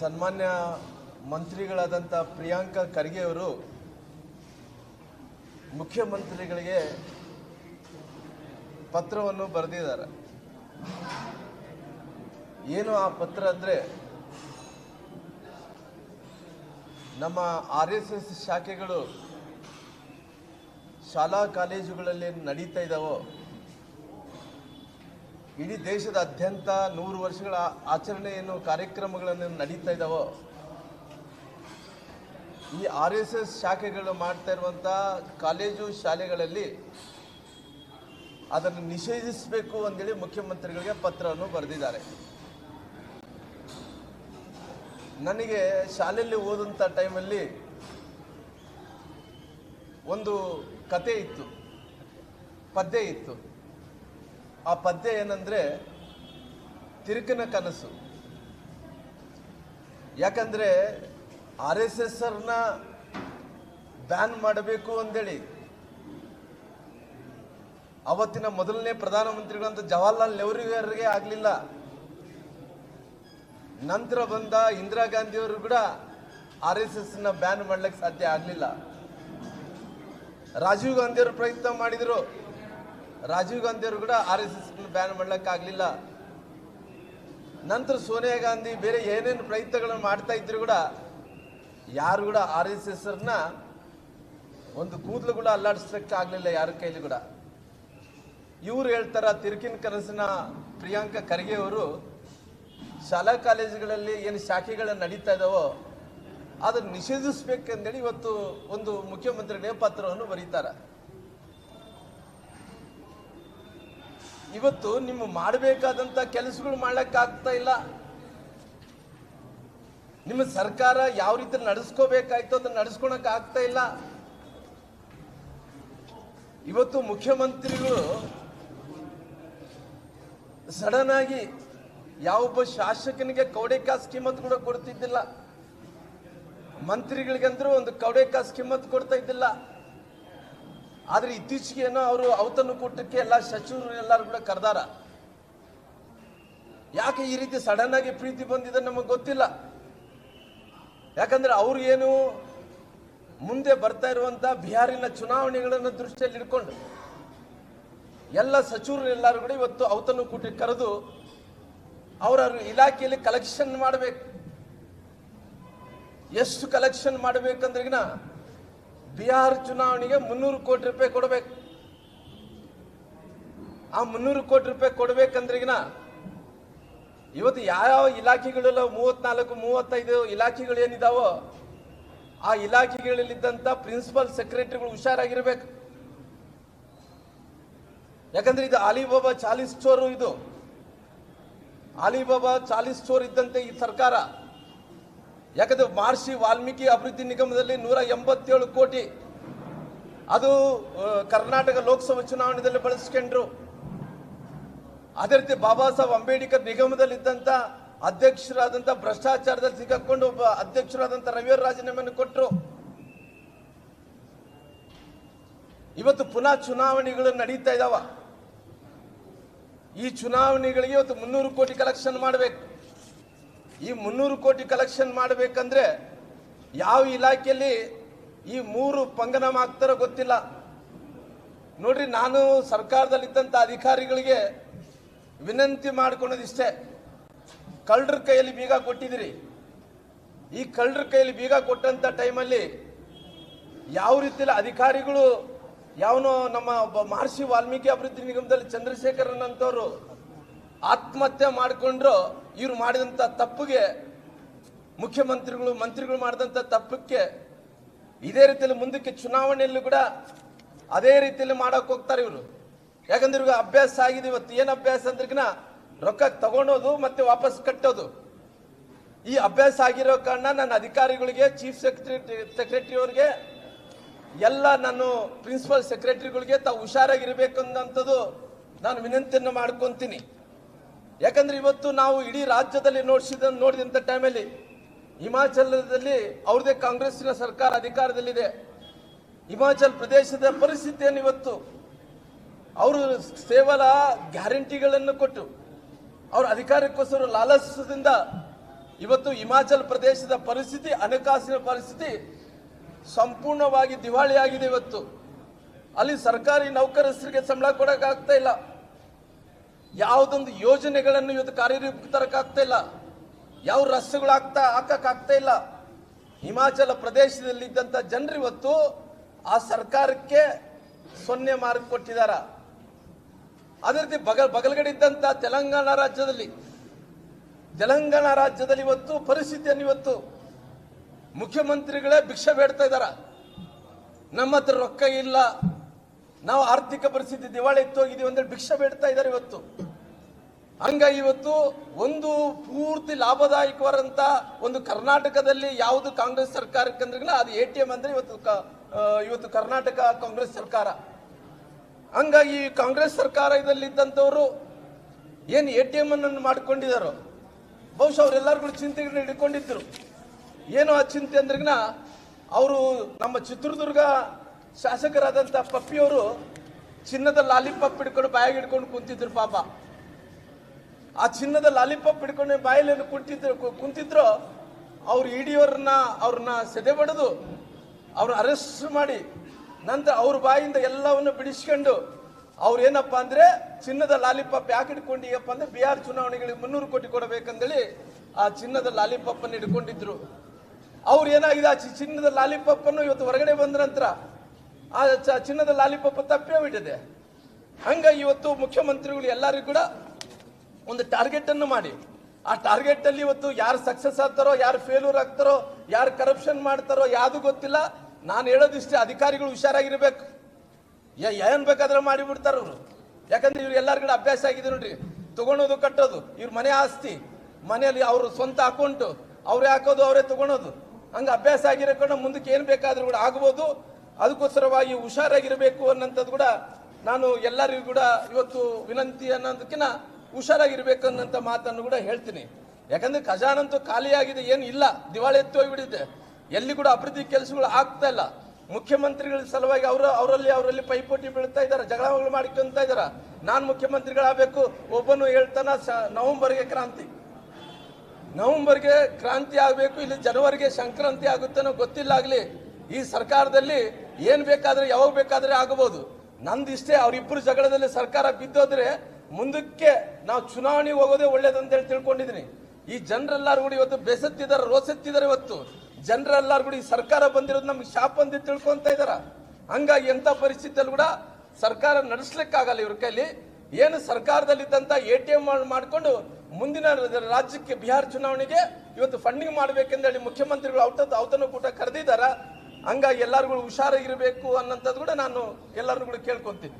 ಸನ್ಮಾನ್ಯ ಮಂತ್ರಿಗಳಾದಂಥ ಪ್ರಿಯಾಂಕ ಖರ್ಗೆ ಅವರು ಮುಖ್ಯಮಂತ್ರಿಗಳಿಗೆ ಪತ್ರವನ್ನು ಬರೆದಿದ್ದಾರೆ. ಏನು ಆ ಪತ್ರ ಅಂದರೆ, ನಮ್ಮ ಆರ್ ಎಸ್ ಎಸ್ ಶಾಖೆಗಳು ಶಾಲಾ ಕಾಲೇಜುಗಳಲ್ಲಿ ನಡೀತಾ ಇದ್ದಾವೋ ಇಡೀ ದೇಶದಾದ್ಯಂತ ನೂರು ವರ್ಷಗಳ ಆಚರಣೆ ಏನು ಕಾರ್ಯಕ್ರಮಗಳನ್ನು ನಡೀತಾ ಇದ್ದಾವೋ ಈ ಆರ್ ಎಸ್ ಎಸ್ ಶಾಖೆಗಳು ಮಾಡ್ತಾ ಇರುವಂಥ ಕಾಲೇಜು ಶಾಲೆಗಳಲ್ಲಿ ಅದನ್ನು ನಿಷೇಧಿಸಬೇಕು ಅಂತೇಳಿ ಮುಖ್ಯಮಂತ್ರಿಗಳಿಗೆ ಪತ್ರವನ್ನು ಬರೆದಿದ್ದಾರೆ. ನನಗೆ ಶಾಲೆಯಲ್ಲಿ ಓದಂಥ ಟೈಮಲ್ಲಿ ಒಂದು ಕತೆ ಇತ್ತು, ಪದ್ಯ ಇತ್ತು. ಆ ಪದ್ಯ ಏನಂದ್ರೆ ತಿರುಕನ ಕನಸು. ಯಾಕಂದ್ರೆ ಆರ್ ಎಸ್ ಎಸ್ ಅವ್ರನ್ನ ಬ್ಯಾನ್ ಮಾಡಬೇಕು ಅಂದೇಳಿ, ಅವತ್ತಿನ ಮೊದಲನೇ ಪ್ರಧಾನಮಂತ್ರಿಗಳಂತ ಜವಾಹರ್ಲಾಲ್ ನೆಹರೂರಿಗೆ ಆಗಲಿಲ್ಲ. ನಂತರ ಬಂದ ಇಂದಿರಾ ಗಾಂಧಿಯವರು ಕೂಡ ಆರ್ ಎಸ್ ಎಸ್ನ ಬ್ಯಾನ್ ಮಾಡ್ಲಿಕ್ಕೆ ಸಾಧ್ಯ ಆಗಲಿಲ್ಲ. ರಾಜೀವ್ ಗಾಂಧಿಯವರು ಪ್ರಯತ್ನ ಮಾಡಿದ್ರು. ರಾಜೀವ್ ಗಾಂಧಿಯವರು ಕೂಡ ಆರ್ ಎಸ್ ಎಸ್ ಬ್ಯಾನ್ ಮಾಡಲಿಕ್ಕಾಗಲಿಲ್ಲ. ನಂತರ ಸೋನಿಯಾ ಗಾಂಧಿ ಬೇರೆ ಏನೇನು ಪ್ರಯತ್ನಗಳನ್ನು ಮಾಡ್ತಾ ಇದ್ರು ಕೂಡ ಯಾರು ಕೂಡ ಆರ್ ಎಸ್ ಎಸ್ ಒಂದು ಕೂದಲು ಕೂಡ ಅಲ್ಲಾಡಿಸ್ಲಿಕ್ಕೆ ಆಗಲಿಲ್ಲ ಯಾರ ಕೈಲಿ ಕೂಡ. ಇವ್ರು ಹೇಳ್ತಾರ ತಿರುಕಿನ ಕನಸಿನ ಪ್ರಿಯಾಂಕ ಖರ್ಗೆ ಅವರು ಶಾಲಾ ಕಾಲೇಜುಗಳಲ್ಲಿ ಏನು ಶಾಖೆಗಳು ನಡೀತಾ ಇದಾವೋ ಅದನ್ನು ನಿಷೇಧಿಸ್ಬೇಕಂದೇಳಿ ಇವತ್ತು ಒಂದು ಮುಖ್ಯಮಂತ್ರಿ ನೇಪಾತ್ರವನ್ನು ಬರೀತಾರೆ. ಇವತ್ತು ನಿಮ್ಮ ಮಾಡಬೇಕಾದಂತ ಕೆಲಸಗಳು ಮಾಡ್ಲಿಕ್ಕೆ ಆಗ್ತಾ ಇಲ್ಲ. ನಿಮ್ಮ ಸರ್ಕಾರ ಯಾವ ರೀತಿ ನಡೆಸ್ಕೋಬೇಕಾಯ್ತು ಅದನ್ನ ನಡೆಸ್ಕೊಳಕ್ ಆಗ್ತಾ ಇಲ್ಲ. ಇವತ್ತು ಮುಖ್ಯಮಂತ್ರಿಗಳು ಸಡನ್ ಆಗಿ ಯಾವೊಬ್ಬ ಶಾಸಕನಿಗೆ ಕೌಡೆಕಾಸ್ ಕಿಮ್ಮತ್ ಕೂಡ ಕೊಡ್ತಿದ್ದಿಲ್ಲ. ಮಂತ್ರಿಗಳಿಗಂದ್ರೂ ಒಂದು ಕೌಡೆಕಾಸ್ ಕಿಮ್ಮತ್ ಕೊಡ್ತಾ ಇದ್ದಿಲ್ಲ. ಆದ್ರೆ ಇತ್ತೀಚೆಗೆ ಏನೋ ಅವರು ಅವತನ್ನು ಕೂಟಕ್ಕೆ ಎಲ್ಲ ಸಚಿವರು ಎಲ್ಲರೂ ಕೂಡ ಕರೆದಾರ. ಯಾಕೆ ಈ ರೀತಿ ಸಡನ್ ಆಗಿ ಪ್ರೀತಿ ಬಂದಿದೆ ನಮಗೆ ಗೊತ್ತಿಲ್ಲ. ಯಾಕಂದ್ರೆ ಅವ್ರು ಏನು ಮುಂದೆ ಬರ್ತಾ ಇರುವಂತ ಬಿಹಾರಿನ ಚುನಾವಣೆಗಳನ್ನು ದೃಷ್ಟಿಯಲ್ಲಿ ಇಟ್ಕೊಂಡು ಎಲ್ಲ ಸಚಿವರು ಎಲ್ಲರೂ ಕೂಡ ಇವತ್ತು ಅವತನ್ನು ಕೂಟಕ್ಕೆ ಕರೆದು ಅವರ ಇಲಾಖೆಯಲ್ಲಿ ಕಲೆಕ್ಷನ್ ಮಾಡಬೇಕು. ಎಷ್ಟು ಕಲೆಕ್ಷನ್ ಮಾಡಬೇಕಂದ್ರಿಗಿನ ಬಿಹಾರ ಚುನಾವಣೆಗೆ ಮುನ್ನೂರು ಕೋಟಿ ರೂಪಾಯಿ ಕೊಡಬೇಕು. ಆ ಮುನ್ನೂರು ಕೋಟಿ ರೂಪಾಯಿ ಕೊಡ್ಬೇಕಂದ್ರಿಗಿನ ಇವತ್ತು ಯಾವ ಇಲಾಖೆಗಳೆಲ್ಲ ಮೂವತ್ನಾಲ್ಕು, ಮೂವತ್ತೈದು ಇಲಾಖೆಗಳು ಏನಿದಾವೋ ಆ ಇಲಾಖೆಗಳಲ್ಲಿದ್ದಂಥ ಪ್ರಿನ್ಸಿಪಲ್ ಸೆಕ್ರೆಟರಿಗಳು ಹುಷಾರಾಗಿರ್ಬೇಕು. ಯಾಕಂದ್ರೆ ಇದು ಅಲಿಬಾಬಾ ಚಾಲಿಸ್ ಚೋರು ಇದು. ಅಲಿಬಾಬಾ ಚಾಲಿಸ್ ಚೋರ್ ಇದ್ದಂತೆ ಈ ಸರ್ಕಾರ. ಯಾಕಂದ್ರೆ ಮಹರ್ಷಿ ವಾಲ್ಮೀಕಿ ಅಭಿವೃದ್ಧಿ ನಿಗಮದಲ್ಲಿ ನೂರ ಎಂಬತ್ತೇಳು ಕೋಟಿ ಅದು ಕರ್ನಾಟಕ ಲೋಕಸಭಾ ಚುನಾವಣೆಯಲ್ಲಿ ಬಳಸ್ಕೊಂಡ್ರು. ಅದೇ ರೀತಿ ಬಾಬಾ ಸಾಹೇಬ್ ಅಂಬೇಡ್ಕರ್ ನಿಗಮದಲ್ಲಿದ್ದಂಥ ಅಧ್ಯಕ್ಷರಾದಂಥ ಭ್ರಷ್ಟಾಚಾರದಲ್ಲಿ ಸಿಕ್ಕಾಕೊಂಡು ಒಬ್ಬ ಅಧ್ಯಕ್ಷರಾದಂಥ ರವಿಯರ್ ರಾಜೀನಾಮೆಯನ್ನು ಕೊಟ್ಟರು ಇವತ್ತು ಪುನಃ ಚುನಾವಣೆಗಳು ನಡೀತಾ ಇದಾವ. ಈ ಚುನಾವಣೆಗಳಿಗೆ ಇವತ್ತು ಮುನ್ನೂರು ಕೋಟಿ ಕಲೆಕ್ಷನ್ ಮಾಡಬೇಕು. ಈ ಮುನ್ನೂರು ಕೋಟಿ ಕಲೆಕ್ಷನ್ ಮಾಡಬೇಕಂದ್ರೆ ಯಾವ ಇಲಾಖೆಯಲ್ಲಿ ಈ ಮೂರು ಪಂಗನ ಆಗ್ತಾರೋ ಗೊತ್ತಿಲ್ಲ. ನೋಡ್ರಿ, ನಾನು ಸರ್ಕಾರದಲ್ಲಿದ್ದಂಥ ಅಧಿಕಾರಿಗಳಿಗೆ ವಿನಂತಿ ಮಾಡ್ಕೊಳ್ಳೋದಿಷ್ಟೇ ಕಳ್ಳರ ಕೈಯಲ್ಲಿ ಬೀಗ ಕೊಟ್ಟಿದ್ದೀರಿ. ಈ ಕಳ್ಳರ ಕೈಯಲ್ಲಿ ಬೀಗ ಕೊಟ್ಟಂಥ ಟೈಮಲ್ಲಿ ಯಾವ ರೀತಿಯಲ್ಲಿ ಅಧಿಕಾರಿಗಳು ಯಾವನೋ ನಮ್ಮ ಒಬ್ಬ ಮಹರ್ಷಿ ವಾಲ್ಮೀಕಿ ಅಭಿವೃದ್ಧಿ ನಿಗಮದಲ್ಲಿ ಚಂದ್ರಶೇಖರನ್ ಅಂತವರು ಆತ್ಮಹತ್ಯೆ ಮಾಡಿಕೊಂಡ್ರು. ಇವ್ರು ಮಾಡಿದಂಥ ತಪ್ಪಿಗೆ ಮುಖ್ಯಮಂತ್ರಿಗಳು, ಮಂತ್ರಿಗಳು ಮಾಡಿದಂಥ ತಪ್ಪಕ್ಕೆ ಇದೇ ರೀತಿಯಲ್ಲಿ ಮುಂದಕ್ಕೆ ಚುನಾವಣೆಯಲ್ಲೂ ಕೂಡ ಅದೇ ರೀತಿಯಲ್ಲಿ ಮಾಡೋಕೆ ಹೋಗ್ತಾರೆ ಇವರು. ಯಾಕಂದ್ರೆ ಇವಾಗ ಅಭ್ಯಾಸ ಆಗಿದೆ ಇವತ್ತು. ಏನು ಅಭ್ಯಾಸ ಅಂದ್ರಕಿನ ರೊಕ್ಕ ತಗೊಳೋದು ಮತ್ತೆ ವಾಪಸ್ ಕಟ್ಟೋದು. ಈ ಅಭ್ಯಾಸ ಆಗಿರೋ ಕಾರಣ ನನ್ನ ಅಧಿಕಾರಿಗಳಿಗೆ ಚೀಫ್ ಸೆಕ್ರೆಟರಿ ಸೆಕ್ರೆಟರಿ ಅವರಿಗೆ, ಎಲ್ಲ ನಾನು ಪ್ರಿನ್ಸಿಪಲ್ ಸೆಕ್ರೆಟರಿಗಳಿಗೆ ತಾವು ಹುಷಾರಾಗಿರ್ಬೇಕು ಅನ್ನೋಂಥದ್ದು ನಾನು ವಿನಂತಿಯನ್ನು ಮಾಡ್ಕೊಂತೀನಿ. ಯಾಕಂದ್ರೆ ಇವತ್ತು ನಾವು ಇಡೀ ರಾಜ್ಯದಲ್ಲಿ ನೋಡಿಸಿದ ನೋಡಿದಂಥ ಟೈಮಲ್ಲಿ ಹಿಮಾಚಲದಲ್ಲಿ ಅವ್ರದೇ ಕಾಂಗ್ರೆಸ್ಸಿನ ಸರ್ಕಾರ ಅಧಿಕಾರದಲ್ಲಿದೆ. ಹಿಮಾಚಲ್ ಪ್ರದೇಶದ ಪರಿಸ್ಥಿತಿ ಏನು ಇವತ್ತು ಅವರು ಕೇವಲ ಗ್ಯಾರಂಟಿಗಳನ್ನು ಕೊಟ್ಟು ಅವರ ಅಧಿಕಾರಕ್ಕೋಸ್ಕರ ಲಾಲಸದಿಂದ ಇವತ್ತು ಹಿಮಾಚಲ ಪ್ರದೇಶದ ಪರಿಸ್ಥಿತಿ, ಹಣಕಾಸಿನ ಪರಿಸ್ಥಿತಿ ಸಂಪೂರ್ಣವಾಗಿ ದಿವಾಳಿಯಾಗಿದೆ ಇವತ್ತು. ಅಲ್ಲಿ ಸರ್ಕಾರಿ ನೌಕರಸ್ಥರಿಗೆ ಸಂಬಳ ಕೊಡೋಕ್ಕಾಗ್ತಾ ಇಲ್ಲ. ಯಾವುದೊಂದು ಯೋಜನೆಗಳನ್ನು ಇವತ್ತು ಕಾರ್ಯರೂಪಕ್ಕೆ ತರಕಾಗ್ತಾ ಇಲ್ಲ. ಯಾವ ರಸ್ತೆಗಳು ಆಗ್ತಾ, ಹಾಕಕ್ಕಾಗ್ತಾ ಇಲ್ಲ. ಹಿಮಾಚಲ ಪ್ರದೇಶದಲ್ಲಿದ್ದಂಥ ಜನರು ಇವತ್ತು ಆ ಸರ್ಕಾರಕ್ಕೆ ಸೊನ್ನೆ ಮಾರ್ಕ್ ಕೊಟ್ಟಿದ್ದಾರೆ ಅದೇ ರೀತಿ ಬಗಲ್ ಬಗಲ್ಗಡೆ ಇದ್ದಂಥ ತೆಲಂಗಾಣ ರಾಜ್ಯದಲ್ಲಿ ತೆಲಂಗಾಣ ರಾಜ್ಯದಲ್ಲಿ ಇವತ್ತು ಪರಿಸ್ಥಿತಿಯನ್ನು ಇವತ್ತು ಮುಖ್ಯಮಂತ್ರಿಗಳೇ ಭಿಕ್ಷೆ ಬೇಡ್ತಾ ಇದಾರ. ನಮ್ಮ ಹತ್ರ ರೊಕ್ಕ ಇಲ್ಲ. ನಾವು ಆರ್ಥಿಕ ಪರಿಸ್ಥಿತಿ ದಿವಾಳಿ ಎತ್ತೋಗಿದ್ದೀವಿ ಅಂದ್ರೆ ಭಿಕ್ಷೆ ಬೇಡ್ತಾ ಇದ್ದಾರೆ ಇವತ್ತು. ಹಂಗಾಗಿ ಇವತ್ತು ಒಂದು ಪೂರ್ತಿ ಲಾಭದಾಯಕವಾದಂತ ಒಂದು ಕರ್ನಾಟಕದಲ್ಲಿ ಯಾವುದು ಕಾಂಗ್ರೆಸ್ ಸರ್ಕಾರಕ್ಕೆ ಅಂದ್ರೆ ಅದು ಎ ಟಿ ಎಂ ಅಂದ್ರೆ ಇವತ್ತು ಇವತ್ತು ಕರ್ನಾಟಕ ಕಾಂಗ್ರೆಸ್ ಸರ್ಕಾರ. ಹಂಗಾಗಿ ಕಾಂಗ್ರೆಸ್ ಸರ್ಕಾರದಲ್ಲಿದ್ದಂಥವ್ರು ಏನು ಎ ಟಿ ಎಂ ಅನ್ನು ಬಹುಶಃ ಅವರೆಲ್ಲರಿಗೂ ಚಿಂತೆಗಳನ್ನ ಹಿಡ್ಕೊಂಡಿದ್ರು. ಏನು ಆ ಚಿಂತೆ ಅಂದ್ರಗಿನ ಅವರು ನಮ್ಮ ಚಿತ್ರದುರ್ಗ ಶಾಸಕರಾದಂಥ ಪಪ್ಪಿಯವರು ಚಿನ್ನದ ಲಾಲಿಪಾಪ್ ಹಿಡ್ಕೊಂಡು ಬಾಯಾಗಿ ಹಿಡ್ಕೊಂಡು ಕುಂತಿದ್ರು ಪಾಪ. ಆ ಚಿನ್ನದ ಲಾಲಿಪಾಪ್ ಹಿಡ್ಕೊಂಡು ಬಾಯಲ್ಲಿ ಕುಂತಿದ್ರು ಕುಂತಿದ್ರು, ಅವ್ರು ಇಡಿಯವ್ರನ್ನ ಅವ್ರನ್ನ ಸೆದೆ ಬಡಿದು ಅವ್ರನ್ನ ಅರೆಸ್ಟ್ ಮಾಡಿ. ನಂತರ ಅವ್ರ ಬಾಯಿಂದ ಎಲ್ಲವನ್ನು ಬಿಡಿಸ್ಕೊಂಡು ಅವ್ರು ಏನಪ್ಪ ಅಂದ್ರೆ ಚಿನ್ನದ ಲಾಲಿಪಾಪ್ ಯಾಕೆ ಹಿಡ್ಕೊಂಡಿಯಪ್ಪ ಅಂದ್ರೆ ಬಿಹಾರ್ ಚುನಾವಣೆಗಳಿಗೆ ಮುನ್ನೂರು ಕೋಟಿ ಕೊಡಬೇಕಂದೇಳಿ ಆ ಚಿನ್ನದ ಲಾಲಿಪಾಪ್ ಅನ್ನು ಹಿಡ್ಕೊಂಡಿದ್ರು. ಅವ್ರು ಏನಾಗಿದೆ? ಆ ಚಿನ್ನದ ಲಾಲಿಪಾಪ್ ಅನ್ನು ಇವತ್ತು ಹೊರಗಡೆ ಬಂದ ನಂತರ ಆ ಚಿನ್ನದ ಲಾಲಿಪಾಪ್ ತಪ್ಪೇ ಬಿಟ್ಟಿದೆ ಹಂಗಾಗಿ ಇವತ್ತು ಮುಖ್ಯಮಂತ್ರಿಗಳು ಎಲ್ಲರಿಗೂ ಕೂಡ ಒಂದು ಟಾರ್ಗೆಟ್ ಅನ್ನು ಮಾಡಿ. ಆ ಟಾರ್ಗೆಟ್ ಅಲ್ಲಿ ಇವತ್ತು ಯಾರು ಸಕ್ಸಸ್ ಆಗ್ತಾರೋ, ಯಾರು ಫೇಲ್ಯೂರ್ ಆಗ್ತಾರೋ, ಯಾರು ಕರಪ್ಷನ್ ಮಾಡ್ತಾರೋ, ಯಾವುದು ಗೊತ್ತಿಲ್ಲ. ನಾನು ಹೇಳೋದಿಷ್ಟೇ ಅಧಿಕಾರಿಗಳು ಹುಷಾರಾಗಿರ್ಬೇಕು. ಏನ್ ಬೇಕಾದ್ರೆ ಮಾಡಿಬಿಡ್ತಾರ ಅವರು. ಯಾಕಂದ್ರೆ ಇವ್ರು ಎಲ್ಲಾರ ಕಡೆ ಅಭ್ಯಾಸ ಆಗಿದೆ ನೋಡ್ರಿ. ತಗೊಳೋದು, ಕಟ್ಟೋದು, ಇವ್ರ ಮನೆ ಆಸ್ತಿ. ಮನೆಯಲ್ಲಿ ಅವ್ರ ಸ್ವಂತ ಅಕೌಂಟು ಅವರೇ ಹಾಕೋದು, ಅವರೇ ತಗೊಳೋದು. ಹಂಗೆ ಅಭ್ಯಾಸ ಆಗಿರಕೊಂಡು ಮುಂದಕ್ಕೆ ಏನು ಬೇಕಾದ್ರೂ ಕೂಡ ಆಗ್ಬೋದು. ಅದಕ್ಕೋಸ್ಕರವಾಗಿ ಹುಷಾರಾಗಿರಬೇಕು ಅನ್ನೋಂಥದ್ದು ಕೂಡ ನಾನು ಎಲ್ಲರಿಗೂ ಕೂಡ ಇವತ್ತು ವಿನಂತಿ ಅನ್ನೋದಕ್ಕಿಂತ ಹುಷಾರಾಗಿರ್ಬೇಕು ಅನ್ನೋಂಥ ಮಾತನ್ನು ಕೂಡ ಹೇಳ್ತೀನಿ. ಯಾಕಂದ್ರೆ ಖಜಾನಂತೂ ಖಾಲಿಯಾಗಿದೆ, ಏನು ಇಲ್ಲ. ದಿವಾಳಿ ಎತ್ತಿ ಹೋಗ್ಬಿಟ್ಟಿದೆ. ಎಲ್ಲಿ ಕೂಡ ಅಭಿವೃದ್ಧಿ ಕೆಲಸಗಳು ಆಗ್ತಾ ಇಲ್ಲ. ಮುಖ್ಯಮಂತ್ರಿಗಳ ಸಲುವಾಗಿ ಅವರು ಅವರಲ್ಲಿ ಅವರಲ್ಲಿ ಪೈಪೋಟಿ ಬೀಳ್ತಾ ಇದ್ದಾರೆ ಜಗಳಗಳು ಮಾಡ್ಕೊಂತ ಇದ್ದಾರೆ. ನಾನು ಮುಖ್ಯಮಂತ್ರಿಗಳಾಗಬೇಕು, ಒಬ್ಬನು ಹೇಳ್ತಾನ, ಸ- ನವೆಂಬರ್ಗೆ ಕ್ರಾಂತಿ. ನವೆಂಬರ್ಗೆ ಕ್ರಾಂತಿ ಆಗಬೇಕು, ಇಲ್ಲಿ ಜನವರಿಗೆ ಸಂಕ್ರಾಂತಿ ಆಗುತ್ತನೋ ಗೊತ್ತಿಲ್ಲ ಆಗಲಿ. ಈ ಸರ್ಕಾರದಲ್ಲಿ ಏನು ಬೇಕಾದ್ರೆ ಯಾವಾಗ ಬೇಕಾದ್ರೆ ಆಗಬಹುದು ನಂದಿಷ್ಟೇ ಅವರಿಬ್ಬರು ಜಗಳದಲ್ಲಿ ಸರ್ಕಾರ ಬಿದ್ದೋದ್ರೆ ಮುಂದಕ್ಕೆ ನಾವು ಚುನಾವಣೆ ಹೋಗೋದೇ ಒಳ್ಳೇದಂತ ಹೇಳಿ ತಿಳ್ಕೊಂಡಿದ್ದೀನಿ. ಈ ಜನರೆಲ್ಲರೂ ಕೂಡ ಇವತ್ತು ಬೆಸತ್ತಿದ್ದಾರೆ, ರೋಸೆತ್ತಿದ್ದಾರೆ ಇವತ್ತು. ಜನರೆಲ್ಲರೂ ಕೂಡ ಈ ಸರ್ಕಾರ ಬಂದಿರೋದು ನಮ್ಗೆ ಶಾಪ ಅಂತ ತಿಳ್ಕೊಂತ ಇದಾರ. ಹಂಗಾಗಿ ಎಂಥ ಪರಿಸ್ಥಿತಿಯಲ್ಲಿ ಕೂಡ ಸರ್ಕಾರ ನಡೆಸ್ಲಿಕ್ಕಾಗಲ್ಲ ಇವ್ರ ಕೈಲಿ. ಏನು ಸರ್ಕಾರದಲ್ಲಿದ್ದಂಥ ಎ ಟಿ ಎಂ ಮಾಡಿಕೊಂಡು ಮುಂದಿನ ರಾಜ್ಯಕ್ಕೆ ಬಿಹಾರ್ ಚುನಾವಣೆಗೆ ಇವತ್ತು ಫಂಡಿಂಗ್ ಮಾಡ್ಬೇಕೆಂದೇಳಿ ಮುಖ್ಯಮಂತ್ರಿಗಳು ಔತದ ಔತಣಕೂಟ ಕರೆದಿದ್ದಾರೆ. ಹಂಗಾಗಿ ಎಲ್ಲರಿಗೂ ಹುಷಾರಾಗಿರಬೇಕು ಅನ್ನೋಂಥದ್ದು ಕೂಡ ನಾನು ಎಲ್ಲರನ್ನು ಕೂಡ ಕೇಳ್ಕೊಂತೀನಿ.